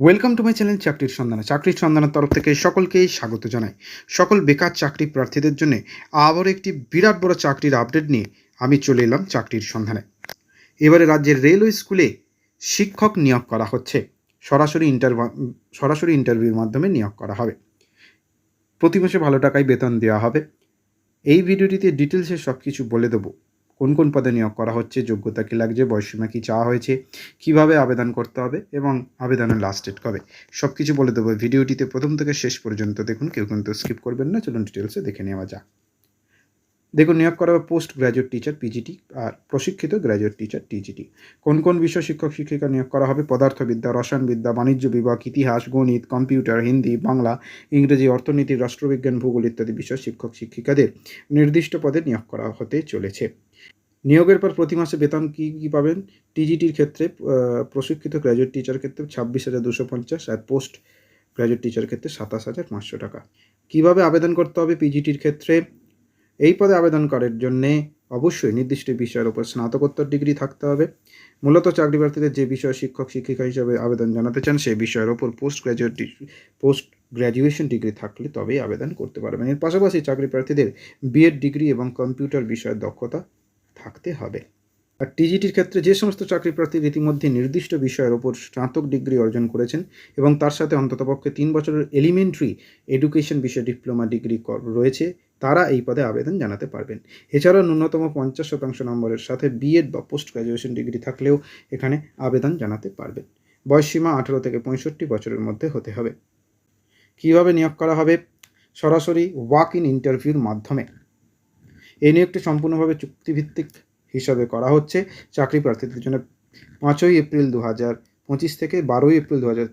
Welcome to my channel চাকরির সন্ধানে চাকরির সন্ধানের তরফ থেকে সকলকেই স্বাগত জানাই। সকল বেকার চাকরি প্রার্থীদের জন্য আবার একটি বিরাট বড় চাকরির আপডেট নিয়ে আমি চলে এলাম চাকরির সন্ধানে। এবারে রাজ্যের রেলওয়ে স্কুলে শিক্ষক নিয়োগ করা হচ্ছে। সরাসরি ইন্টার সরাসরি ইন্টারভিউর মাধ্যমে নিয়োগ করা হবে। প্রতি মাসে ভালো টাকায় বেতন দেওয়া হবে। এই ভিডিওটিতে ডিটেলসে সব কিছু বলে দেবো। কোন কোন পদে নিয়োগ করা হচ্ছে, যোগ্যতা কী লাগছে বয়সীমা কী চাওয়া হয়েছে, কীভাবে আবেদন করতে হবে এবং আবেদনের লাস্ট ডেট কবে? সব কিছু বলে দেবো। ভিডিওটিতে প্রথম থেকে শেষ পর্যন্ত দেখুন, কেউ কিন্তু স্কিপ করবেন না। চলুন ডিটেলসে দেখে নেওয়া যাক। দেখুন, নিয়োগ করা হবে পোস্ট গ্র্যাজুয়েট টিচার পিজিটি আর প্রশিক্ষিত গ্র্যাজুয়েট টিচার টিজিটি কোন কোন বিষয় শিক্ষক, শিক্ষিকা নিয়োগ করা হবে? পদার্থবিদ্যা, রসায়নবিদ্যা, বাণিজ্য বিভাগ, ইতিহাস, গণিত, কম্পিউটার, হিন্দি, বাংলা, ইংরেজি, অর্থনীতি, রাষ্ট্রবিজ্ঞান, ভূগোল ইত্যাদি বিষয় শিক্ষক, শিক্ষিকাদের নির্দিষ্ট পদে নিয়োগ করা হতে চলেছে। নিয়োগের পর প্রতি মাসে বেতন কী কী পাবেন? টিজিটির ক্ষেত্রে প্রশিক্ষিত গ্র্যাজুয়েট টিচার ক্ষেত্রে ছাব্বিশ হাজার দুশো পঞ্চাশ আর পোস্ট গ্র্যাজুয়েট টিচার ক্ষেত্রে সাতাশ হাজার পাঁচশো টাকা। কীভাবে আবেদন করতে হবে? পিজিটির ক্ষেত্রে এই পদে আবেদন করার জন্যে অবশ্যই নির্দিষ্ট বিষয়ের উপর স্নাতকোত্তর ডিগ্রি থাকতে হবে। মূলত চাকরি প্রার্থীদের যে বিষয়ে শিক্ষক, শিক্ষিকা হিসাবে আবেদন জানাতে চান, সেই বিষয়ের ওপর post graduate post graduation degree থাকলে তবেই আবেদন করতে পারবেন। এর পাশাপাশি চাকরি প্রার্থীদের বিএড ডিগ্রি এবং কম্পিউটার বিষয়ের দক্ষতা থাকতে হবে। আর টিজিটির ক্ষেত্রে যে সমস্ত চাকরি প্রার্থী ইতিমধ্যে নির্দিষ্ট বিষয়ের ওপর স্নাতক ডিগ্রি অর্জন করেছেন এবং তার সাথে অন্ততপক্ষে তিন বছরের এলিমেন্টারি এডুকেশন বিষয়ে ডিপ্লোমা ডিগ্রি রয়েছে তারা এই পদে আবেদন জানাতে পারবেন। এছাড়াও ন্যূনতম পঞ্চাশ শতাংশ নম্বরের সাথে বিএড বা পোস্ট গ্র্যাজুয়েশন ডিগ্রি থাকলেও এখানে আবেদন জানাতে পারবেন। বয়সসীমা আঠেরো থেকে পঁয়ষট্টি বছরের মধ্যে হতে হবে। কীভাবে নিয়োগ করা হবে? সরাসরি ওয়াক ইন ইন্টারভিউর মাধ্যমে এই নিয়োগটি সম্পূর্ণভাবে চুক্তিভিত্তিক হিসাবে করা হচ্ছে। চাকরি প্রার্থীদের জন্য পাঁচই এপ্রিল দু হাজার পঁচিশ থেকে বারোই এপ্রিল দু হাজার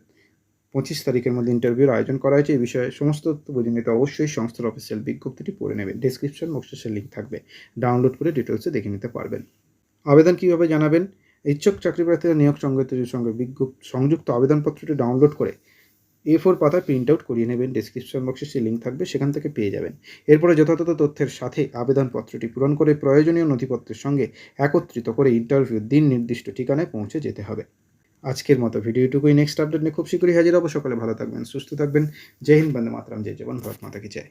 পঁচিশ তারিখের মধ্যে ইন্টারভিউর আয়োজন করা হয়েছে। এই বিষয়ে সমস্ত তথ্য বুঝে নিতে অবশ্যই সংস্থার অফিসিয়াল বিজ্ঞপ্তিটি পড়ে নেবেন ডিসক্রিপশন বক্সে লিঙ্ক থাকবে। ডাউনলোড করে ডিটেলসে দেখে নিতে পারবেন। আবেদন কীভাবে জানাবেন? ইচ্ছুক চাকরি প্রার্থীরা নিয়োগ সংগতির সঙ্গে বিজ্ঞপ, সংযুক্ত আবেদনপত্রটি ডাউনলোড করে এ ফোর পাতা প্রিন্ট আউট করিয়ে নেবেন। ডিসক্রিপশন বক্সে সেই লিঙ্ক থাকবে, সেখান থেকে পেয়ে যাবেন। এরপরে যথাযথ তথ্যের সাথে আবেদনপত্রটি পূরণ করে প্রয়োজনীয় নথিপত্রের সঙ্গে একত্রিত করে ইন্টারভিউ দিন নির্দিষ্ট ঠিকানায় পৌঁছে যেতে হবে। আজকের মতো ভিডিওটুকুই নেক্সট আপডেট নিয়ে খুব শীঘ্রই হাজির হব। সকালে ভালো থাকবেন, সুস্থ থাকবেন। জয় হিন্দ, বন্দে মাতরাম। জয় জীবন ভারত মাতা কি চাই